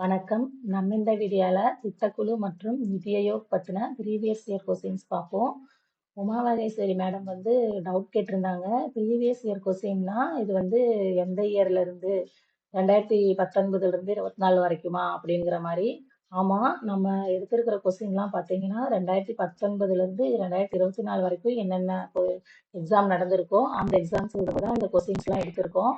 வணக்கம். நம்ம இந்த வீடியோல சித்தக்குழு மற்றும் நிதியயோக் பற்றின ப்ரீவியஸ் இயர் கொஸ்டின்ஸ் பார்ப்போம். உமாளேஸ்வரி மேடம் வந்து டவுட் கேட்டிருந்தாங்க. ப்ரீவியஸ் இயர் கொஸ்டின்னா இது வந்து எந்த இயர்ல இருந்து 2019 இருந்து 24 வரைக்குமா அப்படிங்கிற மாதிரி ஆமா, நம்ம எடுத்திருக்கிற கொஸ்டின்லாம் பார்த்தீங்கன்னா 2019 இருந்து 2024 வரைக்கும் என்னென்ன கொ எக்ஸாம் நடந்திருக்கோ அந்த எக்ஸாம்ஸ் தான் இந்த கொஸ்டின்ஸ்லாம் எடுத்திருக்கோம்.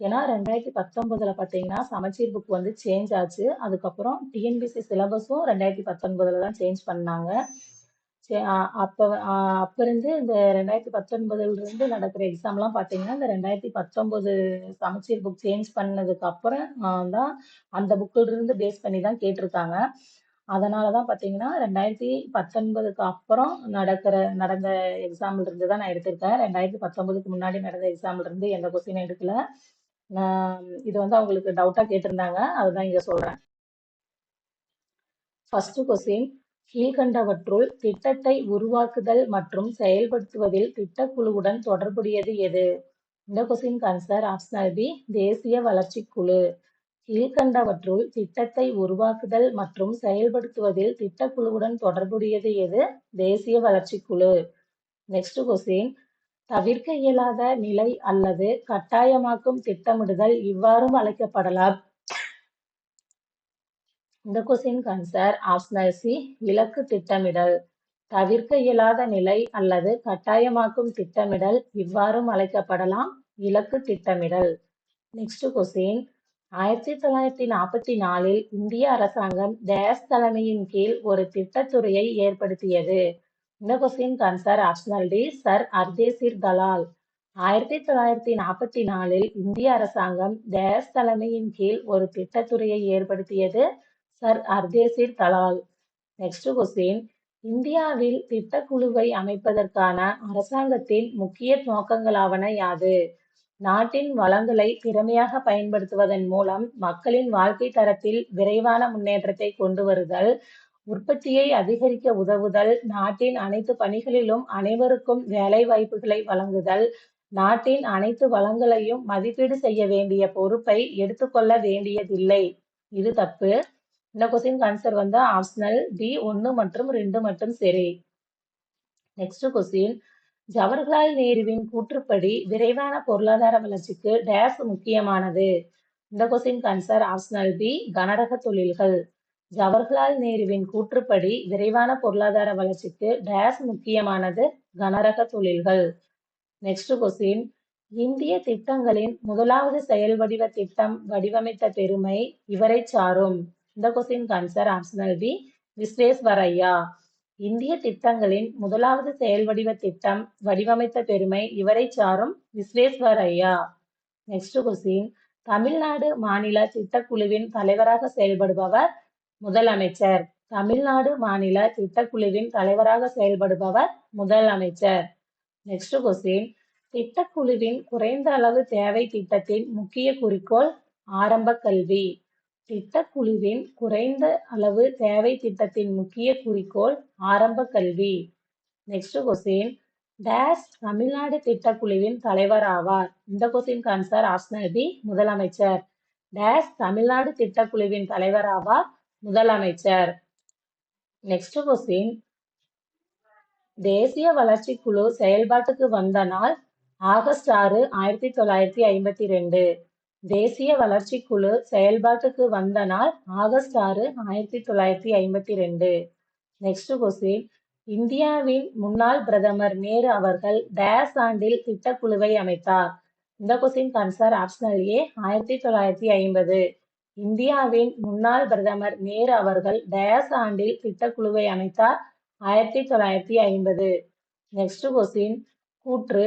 ஏன்னா 2019ல பார்த்தீங்கன்னா சமச்சீர் புக் வந்து சேஞ்ச் ஆச்சு. அதுக்கப்புறம் டிஎன்பிசி சிலபஸும் 2019ல தான் சேஞ்ச் பண்ணாங்க. சே அப்போ அப்ப இருந்து இந்த 2019லிருந்து நடக்கிற எக்ஸாம்லாம் பார்த்தீங்கன்னா, இந்த 2019 சமச்சீர் புக் சேஞ்ச் பண்ணதுக்கு அப்புறம் தான் அந்த புக்கிலிருந்து பேஸ் பண்ணி தான் கேட்டிருக்காங்க. அதனால தான் பார்த்தீங்கன்னா 2019க்கு அப்புறம் நடக்கிற நடந்த எக்ஸாம்ல இருந்து தான் நான் எடுத்திருக்கேன். 2019க்கு முன்னாடி நடந்த எக்ஸாம்ல இருந்து எந்த கொஸ்டினும் எடுக்கல. நான் இது வந்து அவங்களுக்கு டவுட்டா கேட்டிருந்தாங்க. அதுதான் இங்க சொல்றேன். ஃபர்ஸ்ட் கொஸ்டின் கீழ்கண்டவற்றுள் திட்டத்தை உருவாக்குதல் மற்றும் செயல்படுத்துவதில் திட்டக்குழுவுடன் தொடர்புடையது எது? இந்த கொஸ்டின் ஆன்சர் ஆப்ஷனல் பி தேசிய வளர்ச்சி குழு. கீழ்கண்டவற்றுள் திட்டத்தை உருவாக்குதல் மற்றும் செயல்படுத்துவதில் திட்டக்குழுவுடன் தொடர்புடையது எது? தேசிய வளர்ச்சி குழு. நெக்ஸ்ட் கொஸ்டின் தவிர்க்க இயலாத நிலை அல்லது கட்டாயமாக்கும் திட்டமிடுதல் இவ்வாறும் அழைக்கப்படலாம். இந்த கொஸ்டின் ஆன்சர் ஆப்ஷனல் சி இலக்கு திட்டமிடல். தவிர்க்க இயலாத நிலை அல்லது கட்டாயமாக்கும் திட்டமிடல் இவ்வாறும் அழைக்கப்படலாம். இலக்கு திட்டமிடல். நெக்ஸ்ட் கொஸ்டின் 1944ல் இந்திய அரசாங்கம் டேஸ் தலைமையின் கீழ் ஒரு திட்டத்துறையை ஏற்படுத்தியது. இந்த question answer optional D sir Ardeshir Dalal. 1944ல் இந்திய அரசாங்கம் டேஸ் தலைமையின் கீழ் ஒரு திட்டத்துறையை ஏற்படுத்தியது. Sir Ardeshir Dalal. Next question இந்தியாவில் திட்டக்குழுவை அமைப்பதற்கான அரசாங்கத்தின் முக்கிய நோக்கங்களாவன யாது? நாட்டின் வளங்களை திறமையாக பயன்படுத்துவதன் மூலம் மக்களின் வாழ்க்கை தரத்தில் விரைவான முன்னேற்றத்தை கொண்டு வருதல், உற்பத்தியை அதிகரிக்க உதவுதல், நாட்டின் அனைத்து பணிகளிலும் அனைவருக்கும் வேலை வாய்ப்புகளை வழங்குதல், நாட்டின் அனைத்து வளங்களையும் மதிப்பீடு செய்ய வேண்டிய பொறுப்பை எடுத்துக்கொள்ள வேண்டியதில்லை. இது தப்பு. இந்த கொஸ்டின் ஆன்சர் வந்து ஆப்ஷனல் பி ஒன்று மற்றும் ரெண்டு மட்டும் சரி. நெக்ஸ்ட் கொஸ்டின் ஜவஹர்லால் நேருவின் கூற்றுப்படி விரைவான பொருளாதார வளர்ச்சிக்கு டேஸ் முக்கியமானது. இந்த கொஸ்டின் ஆன்சர் ஆப்ஷனல் பி கனரக தொழில்கள். ஜவஹர்லால் நேருவின் கூற்றுப்படி விரைவான பொருளாதார வளர்ச்சிக்கு டேஸ் முக்கியமானது கனரக தொழில்கள். நெக்ஸ்ட் கொஸ்டின் இந்திய திட்டங்களின் முதலாவது செயல் வடிவ திட்டம் வடிவமைத்த பெருமை இவரைச் சாரும். இந்த question answer optional B Visvesvaraya இந்திய திட்டங்களின் முதலாவது செயல் வடிவ திட்டம் வடிவமைத்த பெருமை இவரைச் சாரும்? விஸ்வேஸ்வரையா நெக்ஸ்ட் கொஸ்டின் தமிழ்நாடு மாநில திட்டக்குழுவின் தலைவராக செயல்படுபவர் முதலமைச்சர். தமிழ்நாடு மாநில திட்டக்குழுவின் தலைவராக செயல்படுபவர் முதலமைச்சர். நெக்ஸ்ட் கொஸ்டின் திட்டக்குழுவின் குறைந்த அளவு தேவை திட்டத்தின் முக்கிய குறிக்கோள் ஆரம்ப கல்வி. திட்டக்குழுவின் குறைந்த அளவு தேவை திட்டத்தின் முக்கிய குறிக்கோள் ஆரம்ப கல்வி. நெக்ஸ்ட் கொஸ்டின் டேஸ் தமிழ்நாடு திட்டக்குழுவின் தலைவர் ஆவார். இந்த கொஸ்டின் ஆன்சர் ஆப்ஷனல் பி முதலமைச்சர். டேஸ் தமிழ்நாடு திட்டக்குழுவின் தலைவர் ஆவார் முதலமைச்சர். நெக்ஸ்ட் கொஸ்டின் தேசிய வளர்ச்சி குழு செயல்பாட்டுக்கு வந்த நாள் ஆகஸ்ட் ஆறு, 1952. தேசிய வளர்ச்சி குழு செயல்பாட்டுக்கு வந்த நாள் ஆகஸ்ட் ஆறு, 1952. நெக்ஸ்ட் கொஸ்டின் இந்தியாவின் முன்னாள் பிரதமர் நேரு அவர்கள் டேஸ் ஆண்டில் திட்டக்குழுவை அமைத்தார். இந்த கொஸ்டின் ஆன்சர் ஆப்ஷனல் ஏ 1950. இந்தியாவின் முன்னாள் பிரதமர் நேரு அவர்கள் டேஸ் ஆண்டில் திட்டக்குழுவை அமைத்தார் 1950. நெக்ஸ்ட் கொஸ்டின் கூற்று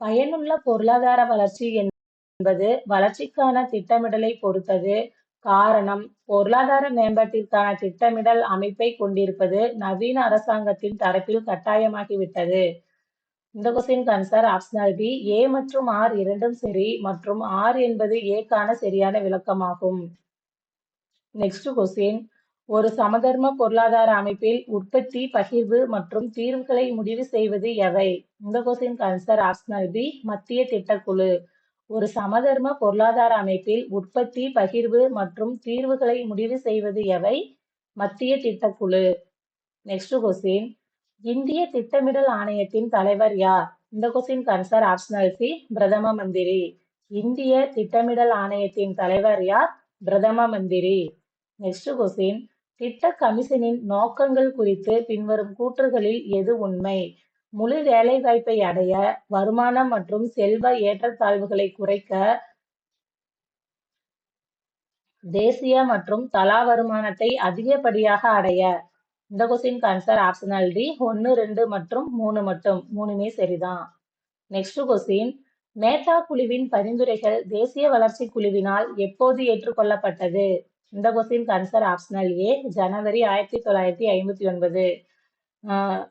பயனுள்ள பொருளாதார வளர்ச்சி என்பது வளர்ச்சிக்கான திட்டமிடலை பொறுத்தது. காரணம் பொருளாதார மேம்பாட்டிற்கான திட்டமிடல் அமைப்பை கொண்டிருப்பது நவீன அரசாங்கத்தின் தரப்பில் கட்டாயமாகிவிட்டது. இந்த question answer optional B A மற்றும் ஆர் இரண்டும் சரி மற்றும் ஆர் என்பது ஏக்கான சரியான விளக்கமாகும். Next question. ஒரு சமதர்ம பொருளாதார அமைப்பில் உற்பத்தி, பகிர்வு மற்றும் தீர்வுகளை முடிவு செய்வது எவை? இந்த கொஸ்டின் ஆன்சர் ஆப்ஷனல் பி மத்திய திட்டக்குழு. ஒரு சமதர்ம பொருளாதார அமைப்பில் உற்பத்தி பகிர்வு மற்றும் தீர்வுகளை முடிவு செய்வது எவை? மத்திய திட்டக்குழு. Next question. இந்திய திட்டமிடல் ஆணையத்தின் தலைவர் யார்? இந்த கொஸ்டின் கன்சர் ஆப்ஷனல் சி பிரதம மந்திரி. இந்திய திட்டமிடல் ஆணையத்தின் தலைவர் யார்? பிரதம மந்திரி. நெக்ஸ்ட் கொஸ்டின் திட்ட கமிஷனின் நோக்கங்கள் குறித்து பின்வரும் கூற்றுகளில் எது உண்மை? முழு வேலைவாய்ப்பை அடைய வருமானம் மற்றும் செல்வ ஏற்றத்தாழ்வுகளை குறைக்க தேசிய மற்றும் தலா வருமானத்தை அதிகப்படியாக அடைய. இந்த கொஸ்டின் ஆன்சர் ஆப்ஷனல் டி ஒன்று ரெண்டு மற்றும் மூணு மட்டும். மூணுமே சரிதான். நெக்ஸ்ட் கொஸ்டின் மேட்டா குழுவின் பரிந்துரைகள் தேசிய வளர்ச்சி குழுவினால் எப்போது ஏற்றுக்கொள்ளப்பட்டது? இந்த கொஸ்டின் ஆன்சர் ஆப்ஷனல் ஏ ஜனவரி ஆயிரத்தி தொள்ளாயிரத்தி ஐம்பத்தி ஒன்பது.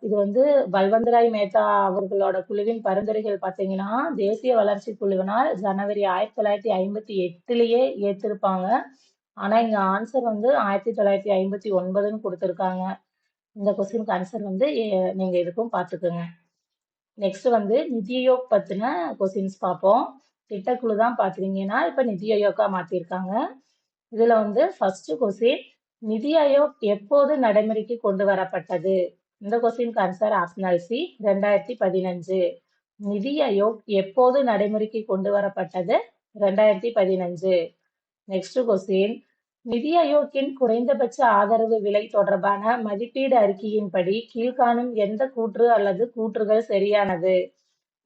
இது வந்து பல்வந்தராய் மேத்தா அவர்களோட குழுவின் பரிந்துரைகள் பார்த்தீங்கன்னா தேசிய வளர்ச்சி குழுவினால் ஜனவரி ஆயிரத்தி தொள்ளாயிரத்தி ஐம்பத்தி எட்டுலேயே ஏற்றிருப்பாங்க ஆனால் இங்கே ஆன்சர் வந்து ஆயிரத்தி தொள்ளாயிரத்தி ஐம்பத்தி ஒன்பதுன்னு கொடுத்துருக்காங்க. இந்த கொஸ்டினுக்கு ஆன்சர் வந்து நீங்கள் இதுக்கும் பார்த்துக்குங்க. நெக்ஸ்ட் வந்து நிதி ஆயோக் பற்றின கொஸ்டின்ஸ் பார்ப்போம். திட்டக்குழு தான் பார்த்துருங்கன்னா இப்போ நிதி ஆயோக்கா மாற்றிருக்காங்க இதுல வந்து ஃபர்ஸ்ட் கொஸ்டின் நிதி ஆயோக் எப்போது நடைமுறைக்கு கொண்டு வரப்பட்டது? இந்த கொஸ்டினுக்கு ஆன்சர் ஆப்ஷனல் சி ரெண்டாயிரத்தி பதினஞ்சு. நிதி ஆயோக் எப்போது நடைமுறைக்கு கொண்டு வரப்பட்டது? ரெண்டாயிரத்தி பதினஞ்சு. நெக்ஸ்ட் கொஸ்டின் நிதி ஆயோக்கின் குறைந்தபட்ச ஆதரவு விலை தொடர்பான மதிப்பீடு அறிக்கையின்படி கீழ்காணும் எந்த கூற்று அல்லது கூற்றுகள் சரியானது?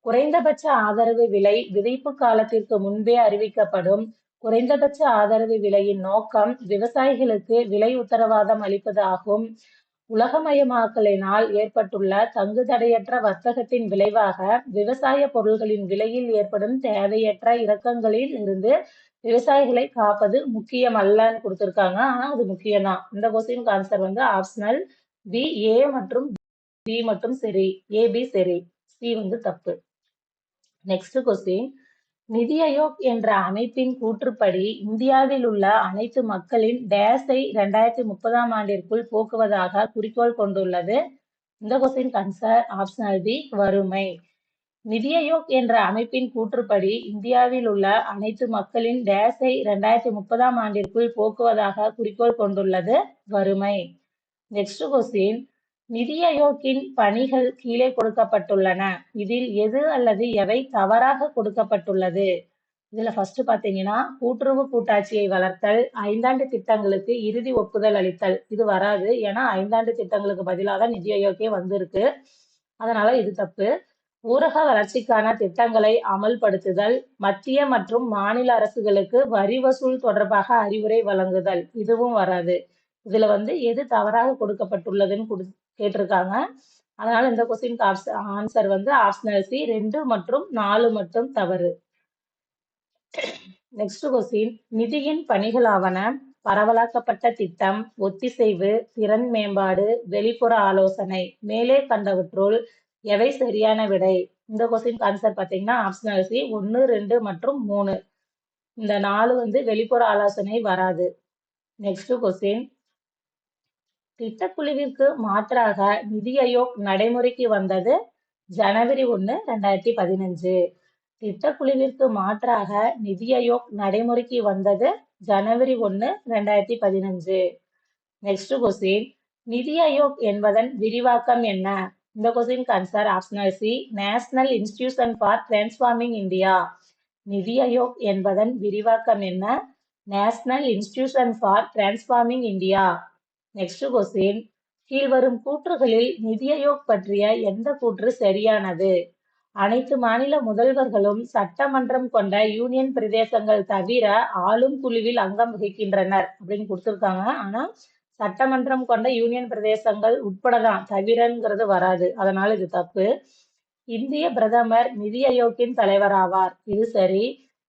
குறைந்தபட்ச ஆதரவு விலை விதைப்பு காலத்திற்கு முன்பே அறிவிக்கப்படும் குறைந்தபட்ச ஆதரவு விலையின் நோக்கம் விவசாயிகளுக்கு விலை உத்தரவாதம் அளிப்பது ஆகும் உலகமயமாக்கலினால் ஏற்பட்டுள்ள தங்குதடையற்ற வர்த்தகத்தின் விளைவாக விவசாய பொருள்களின் விலையில் ஏற்படும் தேவையற்ற இறக்கங்களில் இருந்து விவசாயிகளை காப்பது முக்கியம் அல்லன்னு கொடுத்துருக்காங்க. ஆனா அது முக்கியம்தான். இந்த கொஸ்டின் ஆன்சர் வந்து ஆப்ஷனல் பி ஏ மற்றும் பி மட்டும் சரி. ஏபி சரி. சி வந்து தப்பு. நெக்ஸ்ட் கொஸ்டின் நிதி ஆயோக் என்ற அமைப்பின் கூற்றுப்படி இந்தியாவில் உள்ள அனைத்து மக்களின் டேஸை இரண்டாயிரத்தி முப்பதாம் ஆண்டிற்குள் போக்குவதாக குறிக்கோள் கொண்டுள்ளது. இந்த கொஸ்டின் கன்சர் ஆப்ஷனல் பி வறுமை. நிதி ஆயோக் என்ற அமைப்பின் கூற்றுப்படி இந்தியாவில் உள்ள அனைத்து மக்களின் டேஸை இரண்டாயிரத்தி முப்பதாம் ஆண்டிற்குள் போக்குவதாக குறிக்கோள் கொண்டுள்ளது. வறுமை. நெக்ஸ்ட் கொஸ்டின் நிதிஆயோக்கின் பணிகள் கீழே கொடுக்கப்பட்டுள்ளன. இதில் எது அல்லது எவை தவறாக கொடுக்கப்பட்டுள்ளது? இதுல ஃபர்ஸ்ட் பாத்தீங்கன்னா கூட்டுறவு கூட்டாட்சியை வளர்த்தல் ஐந்தாண்டு திட்டங்களுக்கு இறுதி ஒப்புதல் அளித்தல். இது வராது. ஏன்னா ஐந்தாண்டு திட்டங்களுக்கு பதிலாக தான் நிதி ஆயோக்கே வந்திருக்கு. அதனால இது தப்பு. ஊரக வளர்ச்சிக்கான திட்டங்களை அமல்படுத்துதல் மத்திய மற்றும் மாநில அரசுகளுக்கு வரி வசூல் தொடர்பாக அறிவுரை வழங்குதல். இதுவும் வராது. இதுல வந்து எது தவறாக கொடுக்கப்பட்டுள்ளதுன்னு கேட்டிருக்காங்க. அதனால இந்த கொஸ்டின் ஆன்சர் வந்து ஆப்ஷனல் சி ரெண்டு மற்றும் நாலு மட்டும் தவறு. நெக்ஸ்ட் கொஸ்டின் நிதியின் பணிகளாவன பரவலாக்கப்பட்ட திட்டம் ஒத்திசைவு திறன் மேம்பாடு வெளிப்புற ஆலோசனை மேலே கண்டவற்றுள் எவை சரியான விடை? இந்த கொஸ்டின் ஆன்சர் பார்த்தீங்கன்னா ஆப்ஷனல் சி ஒன்று ரெண்டு மற்றும் மூணு. இந்த நாலு வந்து வெளிப்புற ஆலோசனை வராது. நெக்ஸ்ட் கொஸ்டின் திட்டக்குழுவிற்கு மாற்றாக நிதி ஆயோக் நடைமுறைக்கு வந்தது ஜனவரி ஒன்று ரெண்டாயிரத்தி பதினஞ்சு. திட்டக்குழுவிற்கு மாற்றாக நிதி ஆயோக் நடைமுறைக்கு வந்தது ஜனவரி ஒன்று ரெண்டாயிரத்தி பதினஞ்சு. நெக்ஸ்ட் கொஸ்டின் நிதி ஆயோக் என்பதன் விரிவாக்கம் என்ன? இந்த question answer optional C national institution for transforming India. NITI Aayog என்பதன் விரிவாக்கம் என்ன? National institution for transforming India. Next question கீழ்வரும் கூற்றுகளில் நிதி ஆயோக் பற்றிய எந்த கூற்று சரியானது? அனைத்து மாநில முதல்வர்களும் சட்டமன்றம் கொண்ட யூனியன் பிரதேசங்கள் தவிர ஆளும் குழுவில் அங்கம் வகிக்கின்றனர் அப்படின்னு கொடுத்துருக்காங்க. ஆனா சட்டமன்றம் கொண்ட யூனியன் பிரதேசங்கள் உட்பட தான் தவிரங்கிறது வராது. அதனால இது தப்பு. இந்திய பிரதமர் நிதி ஆயோக்கின் தலைவர் ஆவார். இது சரி.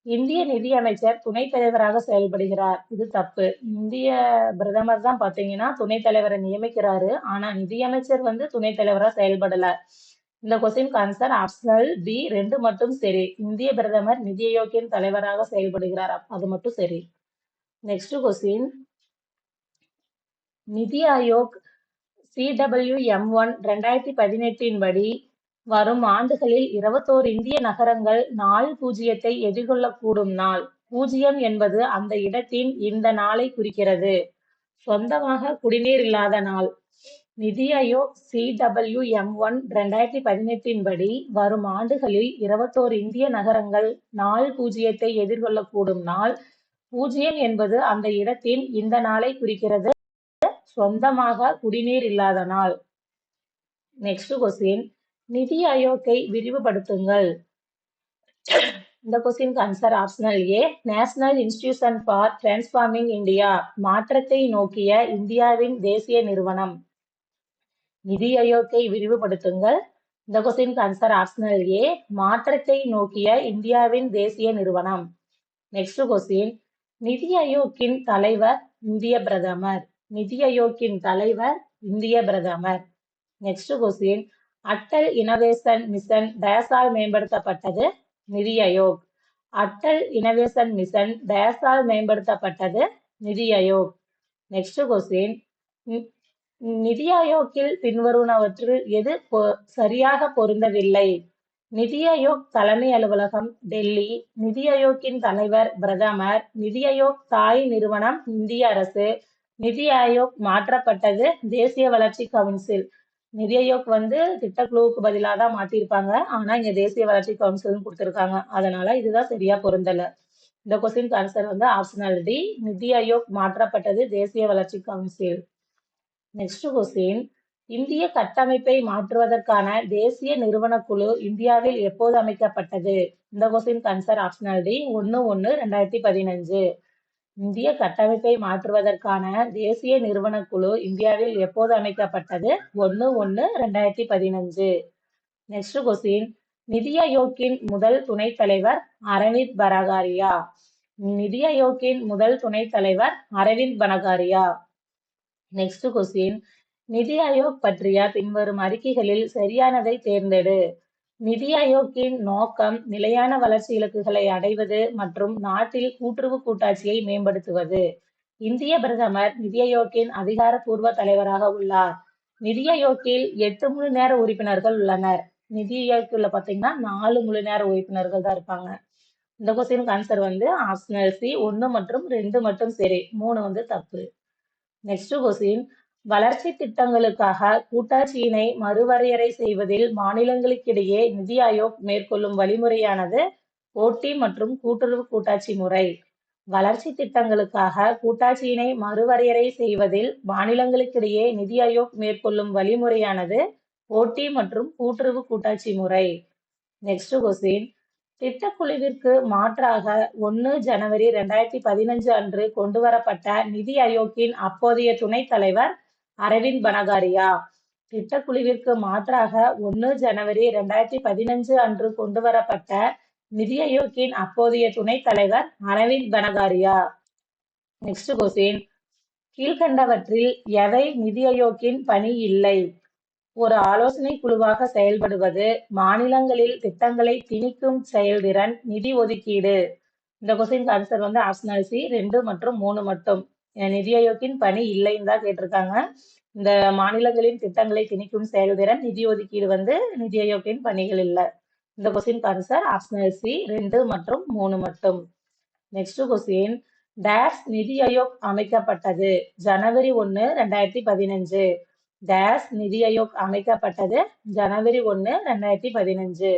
இந்திய நிதி அமைச்சர் துணைத் தலைவராக செயல்படுகிறார். இது தப்பு. இந்திய பிரதமர் தான் பாத்தீங்கன்னா துணைத் தலைவரை நியமிக்கிறாரு. ஆனா நிதியமைச்சர் வந்து துணைத் தலைவரா செயல்படல. இந்த கொஸ்டின் ஆன்சர் ஆப்ஷனல் பி ரெண்டு மட்டும் சரி. இந்திய பிரதமர் நிதி ஆயோக்கியின் தலைவராக செயல்படுகிறார். அது மட்டும் சரி. நெக்ஸ்ட் கொஸ்டின் நிதி ஆயோக் சிடபிள்யூ எம் ஒன் ரெண்டாயிரத்தி பதினெட்டின் படி வரும் ஆண்டுகளில் இருபத்தோரு இந்திய நகரங்கள் நாள் பூஜ்ஜியத்தை எதிர்கொள்ளக்கூடும் நாள். பூஜ்ஜியம் என்பது அந்த இடத்தின் இந்த நாளை குறிக்கிறது. சொந்தமாக குடிநீர் இல்லாத நாள். நிதி ஆயோக் சிடபிள்யூஎம் ஒன் ரெண்டாயிரத்தி பதினெட்டின் படி வரும் ஆண்டுகளில் இருபத்தோரு இந்திய நகரங்கள் நாள் பூஜ்ஜியத்தை எதிர்கொள்ளக்கூடும் நாள். பூஜ்ஜியம் என்பது அந்த இடத்தின் இந்த நாளை குறிக்கிறது. சொந்தமாக குடிநீர் இல்லாத நாள். நெக்ஸ்ட் கொஸ்டின் நிதி ஆயோக்கை விரிவுபடுத்துங்கள். இந்த கொஸ்டினுக்கு answer optional A national institution for transforming India மாற்றத்தை நோக்கிய இந்தியாவின் தேசிய நிறுவனம். நிதி ஆயோக்கை விரிவுபடுத்துங்கள். இந்த கொஸ்டினுக்கு ஆன்சர் ஆப்ஷனல் ஏ மாற்றத்தை நோக்கிய இந்தியாவின் தேசிய நிறுவனம். நெக்ஸ்ட் கொஸ்டின் நிதி ஆயோக்கின் தலைவர் இந்திய பிரதமர். நிதி ஆயோக்கின் தலைவர் இந்திய பிரதமர். Next question Atal Innovation Mission டயசால் மேம்படுத்தப்பட்டது நிதி அயோக் அட்டல் இனோவேஷன் மிஷன் டயசால் மேம்படுத்தப்பட்டது நிதி அயோக் நெக்ஸ்ட் கொஸ்டின் நிதி ஆயோக்கில் பின்வருவனவற்றில் எது பொ- சரியாக பொருந்தவில்லை? நிதி ஆயோக் தலைமை அலுவலகம் டெல்லி. நிதி ஆயோக்கின் தலைவர் பிரதமர். நிதி ஆயோக் தாய் நிறுவனம் இந்திய அரசு. நிதி ஆயோக் மாற்றப்பட்டது தேசிய வளர்ச்சி கவுன்சில். நிதி ஆயோக் வந்து திட்டக்குழுவுக்கு பதிலாக தான் மாற்றிருப்பாங்க ஆனால் இங்கே தேசிய வளர்ச்சி கவுன்சிலும் கொடுத்துருக்காங்க. அதனால இதுதான் சரியா பொருந்தலை. இந்த கொஸ்டின் ஆன்சர் வந்து ஆப்ஷனல் டி நிதி ஆயோக் மாற்றப்பட்டது தேசிய வளர்ச்சி கவுன்சில். நெக்ஸ்ட் கொஸ்டின் இந்திய கட்டமைப்பை மாற்றுவதற்கான தேசிய நிறுவனக் குழு இந்தியாவில் எப்போது அமைக்கப்பட்டது? இந்த கொஸ்டின் ஆன்சர் ஆப்ஷனல் டி ஒன்று ஒன்று ரெண்டாயிரத்தி பதினஞ்சு. இந்திய கட்டமைப்பை மாற்றுவதற்கான தேசிய நிறுவனக் குழு இந்தியாவில் எப்போது அமைக்கப்பட்டது? ஒன்று ஒன்று ரெண்டாயிரத்தி பதினஞ்சு. நெக்ஸ்ட் கொஸ்டின் நிதி ஆயோக்கின் முதல் துணைத் தலைவர் அரவிந்த் பனகாரியா? நிதி ஆயோக்கின் முதல் துணைத் தலைவர் அரவிந்த் பனகாரியா? நெக்ஸ்ட் கொஸ்டின் நிதி ஆயோக் பற்றிய பின்வரும் அறிக்கைகளில் சரியானதை தேர்ந்தெடு. நிதி ஆயோக்கின் நோக்கம் நிலையான வளர்ச்சி இலக்குகளை அடைவது மற்றும் நாட்டில் கூட்டுறவு கூட்டாட்சியை மேம்படுத்துவது. இந்திய பிரதமர் நிதி ஆயோக்கின் அதிகாரப்பூர்வ தலைவராக உள்ளார். நிதி ஆயோக்கில் எட்டு முழு நேர உறுப்பினர்கள் உள்ளனர். நிதி ஆயோக்கில் பார்த்தீங்கன்னா நாலு முழு நேர உறுப்பினர்கள் தான் இருப்பாங்க. இந்த கொஸ்டினுக்கு ஆன்சர் வந்து ஆப்ஷனல் சி ஒன்று மற்றும் ரெண்டு மட்டும் சரி. மூணு வந்து தப்பு. நெக்ஸ்ட் கொஸ்டின் வளர்ச்சி திட்டங்களுக்காக கூட்டாட்சியினை மறுவரையறை செய்வதில் மாநிலங்களுக்கிடையே நிதி ஆயோக் மேற்கொள்ளும் வழிமுறையானது போட்டி மற்றும் கூட்டுறவு கூட்டாட்சி முறை. வளர்ச்சி திட்டங்களுக்காக கூட்டாட்சியினை மறுவரையறை செய்வதில் மாநிலங்களுக்கிடையே நிதி ஆயோக் மேற்கொள்ளும் வழிமுறையானது போட்டி மற்றும் கூட்டுறவு கூட்டாட்சி முறை. நெக்ஸ்ட் கொஸ்டின் திட்டக்குழுவிற்கு மாற்றாக ஒன்று ஜனவரி ரெண்டாயிரத்தி பதினஞ்சு அன்று கொண்டு வரப்பட்ட நிதி ஆயோக்கின் அப்போதைய துணைத் தலைவர் அரவிந்த் பனகாரியா? திட்டக்குழுவிற்கு மாற்றாக ஒன்று ஜனவரி இரண்டாயிரத்தி பதினஞ்சு அன்று கொண்டுவரப்பட்ட நிதி ஆயோக்கின் அப்போதைய துணைத் தலைவர் அரவிந்த் பனகாரியா? நெக்ஸ்ட் கொஸ்டின் கீழ்கண்டவற்றில் எவை நிதி ஆயோக்கின் பணி இல்லை? ஒரு ஆலோசனை குழுவாக செயல்படுவது மாநிலங்களில் திட்டங்களை திணிக்கும் செயல்திறன் நிதி ஒதுக்கீடு. இந்த கொஸ்டின் ஆன்சர் வந்து ஆப்ஷனல் சி ரெண்டு மற்றும் மூணு மட்டும். நிதி ஆயோக்கின் பணி இல்லைன்னு தான் கேட்டிருக்காங்க. இந்த மாநிலங்களின் திட்டங்களை திணிக்கும் செயல்திறன் நிதி ஒதுக்கீடு வந்து நிதி ஆயோக்கின் பணிகள் இல்லை. இந்த கொஸ்டின் ஆன்சர் ஆப்ஷனல் சி ரெண்டு மற்றும் மூணு மட்டும். நெக்ஸ்ட் கொஸ்டின் டேஷ் நிதி ஆயோக் அமைக்கப்பட்டது ஜனவரி ஒன்று ரெண்டாயிரத்தி பதினஞ்சு. டேஷ் நிதி ஆயோக் அமைக்கப்பட்டது ஜனவரி ஒன்று ரெண்டாயிரத்தி பதினஞ்சு.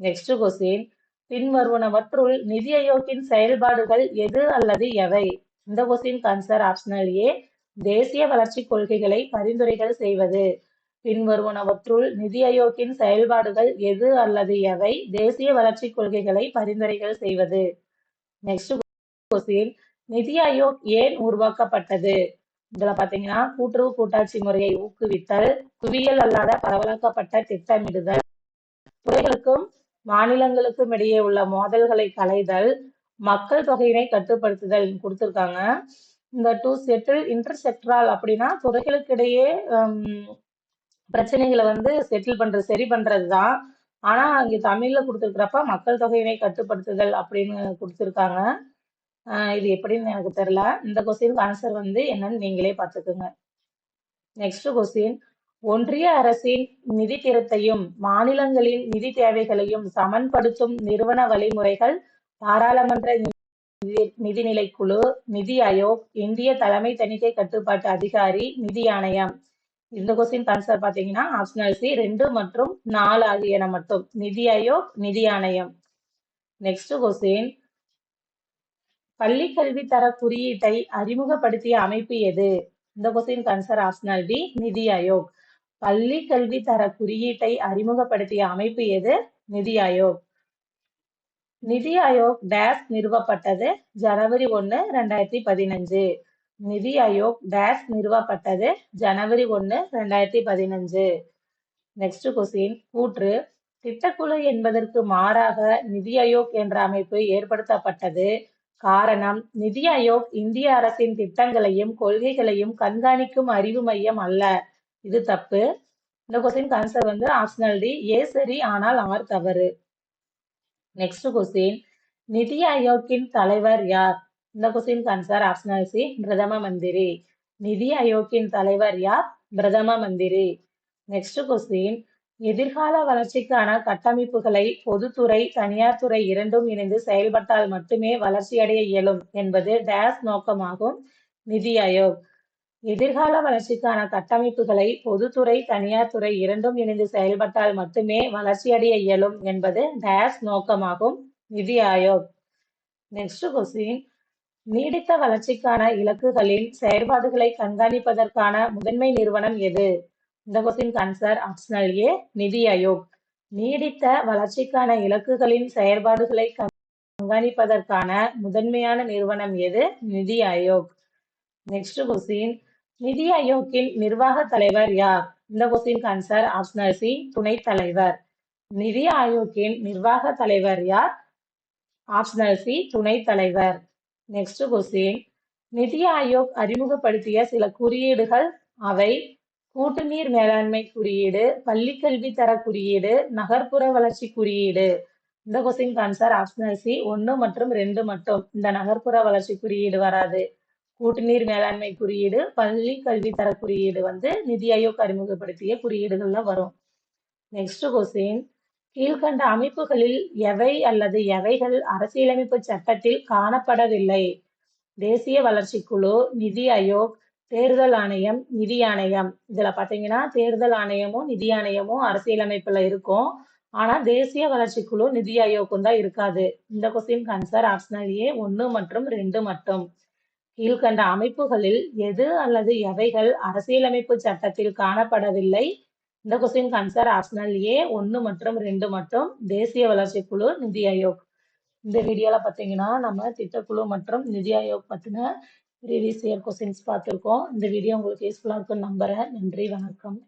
நெக்ஸ்ட் கொஸ்டின் பின்வருவனவற்றுள் நிதி ஆயோக்கின் செயல்பாடுகள் எது அல்லது எவை? இந்த கொஸ்டின் ஆன்சர் ஆப்ஷனல் ஏ தேசிய வளர்ச்சி கொள்கைகளை பரிந்துரைகள் செய்வது. பின்வருவனவற்றுள் நிதி ஆயோக்கின் செயல்பாடுகள் எது அல்லது எவை தேசிய வளர்ச்சி கொள்கைகளை பரிந்துரைகள் செய்வது. நெக்ஸ்ட் கொஸ்டின் நிதி ஆயோக் ஏன் உருவாக்கப்பட்டது? இதுல பாத்தீங்கன்னா கூட்டுறவு கூட்டாட்சி முறையை ஊக்குவித்தல் குவியல் அல்லாத பரவலாக்கப்பட்ட திட்டமிடுதல் துறைகளுக்கும் மாநிலங்களுக்கும் இடையே உள்ள மோதல்களை களைதல் மக்கள் தொகையினை கட்டுப்படுத்துதல் கொடுத்துருக்காங்க. இந்த டூ செட்டில் இன்டர்செக்டரால் அப்படின்னா துறைகளுக்கு இடையே பிரச்சனைகளை வந்து செட்டில் பண்றது சரி பண்றதுதான். ஆனா இங்க தமிழ்ல கொடுத்துருக்குறப்ப மக்கள் தொகையினை கட்டுப்படுத்துதல் அப்படின்னு கொடுத்துருக்காங்க. இது எப்படின்னு எனக்கு தெரியல. இந்த கொஸ்டினுக்கு ஆன்சர் வந்து என்னன்னு நீங்களே பார்த்துக்குங்க. நெக்ஸ்ட் கொஸ்டின் ஒன்றிய அரசின் நிதி திறத்தையும் மாநிலங்களின் நிதி தேவைகளையும் சமன்படுத்தும் நிறுவன வழிமுறைகள் பாராளுமன்ற நிதி நிதிநிலைக்குழு நிதி ஆயோக் இந்திய தலைமை தணிக்கை கட்டுப்பாட்டு அதிகாரி நிதி ஆணையம். இந்த கொஸ்டின் ஆன்சர் பாத்தீங்கன்னா ஆப்ஷனல் சி ரெண்டு மற்றும் நாலு ஆகியன மட்டும். நிதி ஆயோக் நிதி ஆணையம். நெக்ஸ்ட் கொஸ்டின் பள்ளி கல்வி தர குறியீட்டை அறிமுகப்படுத்திய அமைப்பு எது? இந்த question answer optional D NITI Aayog. பள்ளி கல்வி தர குறியீட்டை அறிமுகப்படுத்திய அமைப்பு எது? நிதி ஆயோக். நிதி ஆயோக் டேஸ் நிறுவப்பட்டது ஜனவரி ஒன்று ரெண்டாயிரத்தி பதினஞ்சு. நிதி ஆயோக் டேஸ் நிறுவப்பட்டது ஜனவரி ஒன்று ரெண்டாயிரத்தி பதினஞ்சு. நெக்ஸ்ட் கொஸ்டின் கூற்று. திட்டக்குழு என்பதற்கு மாறாக நிதி ஆயோக் என்ற அமைப்பு ஏற்படுத்தப்பட்டது. காரணம் நிதி ஆயோக் இந்திய அரசின் திட்டங்களையும் கொள்கைகளையும் கண்காணிக்கும் அறிவு மையம் அல்ல. இது தப்பு. இந்த கொஸ்டின் ஆன்சர் வந்து ஆப்ஷனல் டி. ஏ சரி ஆனால் ஆர் தவறு. நெக்ஸ்ட் கொஸ்டின் நிதி ஆயோக்கின் தலைவர் யார்? இந்த கொஸ்டின் ஆன்சர் ஆப்ஷனல் சி பிரதம மந்திரி. நிதி ஆயோக்கின் தலைவர் யார்? பிரதம மந்திரி. நெக்ஸ்ட் கொஸ்டின் எதிர்கால வளர்ச்சிக்கான கட்டமைப்புகளை பொதுத்துறை தனியார் துறை இரண்டும் இணைந்து செயல்பட்டால் மட்டுமே வளர்ச்சியடைய இயலும் என்பது டேஸ் நோக்கமாகும். நிதி ஆயோக். எதிர்கால வளர்ச்சிக்கான கட்டமைப்புகளை பொதுத்துறை தனியார் துறை இரண்டும் இணைந்து செயல்பட்டால் மட்டுமே வளர்ச்சியடைய இயலும் என்பது டேஸ் நோக்கமாகும். நிதி ஆயோக். நெக்ஸ்ட் கொஸ்டின் நீடித்த வளர்ச்சிக்கான இலக்குகளின் செயற்பாடுகளை கண்காணிப்பதற்கான முதன்மை நிறுவனம் எது? இந்த கொஸ்டின் ஆன்சர் ஆப்ஷனல் ஏ நிதி ஆயோக். நீடித்த வளர்ச்சிக்கான இலக்குகளின் செயற்பாடுகளை கண்காணிப்பதற்கான முதன்மையான நிறுவனம் எது? நிதி ஆயோக். நெக்ஸ்ட் கொஸ்டின் நிதி ஆயோக்கின் நிர்வாக தலைவர் யார்? இந்த கொஸ்டின் ஆன்சர் ஆப்ஷனல் சி துணைத் தலைவர். நிதி ஆயோக்கின் நிர்வாக தலைவர் யார்? ஆப்ஷனல் சி துணைத் தலைவர். நெக்ஸ்ட் கொஸ்டின் நிதி ஆயோக் அறிமுகப்படுத்திய சில குறியீடுகள் அவை கூட்டு நீர் மேலாண்மை குறியீடு பள்ளிக்கல்வி தர குறியீடு நகர்ப்புற வளர்ச்சி குறியீடு. இந்த கொஸ்டின் ஆன்சர் ஆப்ஷனல் சி ஒன்று மற்றும் ரெண்டு மட்டும். இந்த நகர்ப்புற வளர்ச்சி குறியீடு வராது. கூட்டுநீர் மேலாண்மை குறியீடு பள்ளி கல்வி தர குறியீடு வந்து நிதி ஆயோக் அறிமுகப்படுத்திய குறியீடுகள்ல வரும். நெக்ஸ்ட் கொஸ்டின் கீழ்கண்ட அமைப்புகளில் எவை அல்லது எவைகள் அரசியலமைப்பு சட்டத்தில் காணப்படவில்லை? தேசிய வளர்ச்சி குழு நிதி ஆயோக் தேர்தல் ஆணையம் நிதி ஆணையம். இதுல பாத்தீங்கன்னா தேர்தல் ஆணையமும் நிதி ஆணையமும் அரசியலமைப்புல இருக்கும். ஆனா தேசிய வளர்ச்சி குழு நிதி ஆயோக்கும் தான் இருக்காது. இந்த கொஸ்டின் ஆன்சர் ஆப்ஷனல் ஏ ஒன்று மற்றும் ரெண்டு மட்டும். கீழ்கண்ட அமைப்புகளில் எது அல்லது எவைகள் அரசியலமைப்பு சட்டத்தில் காணப்படவில்லை? இந்த கொஸ்டின் ஆன்சர் ஆப்ஷனல் ஏ ஒன்று மற்றும் ரெண்டு மட்டும் தேசிய வளர்ச்சி குழு நிதி ஆயோக். இந்த வீடியோவில் பார்த்தீங்கன்னா நம்ம திட்டக்குழு மற்றும் நிதி ஆயோக் பற்றின ப்ரீவியஸ் இயர் கொஸ்டின்ஸ் பார்த்துருக்கோம். இந்த வீடியோ உங்களுக்கு யூஸ்ஃபுல்லாக இருக்குன்னு நம்புகிறேன் நன்றி வணக்கம்.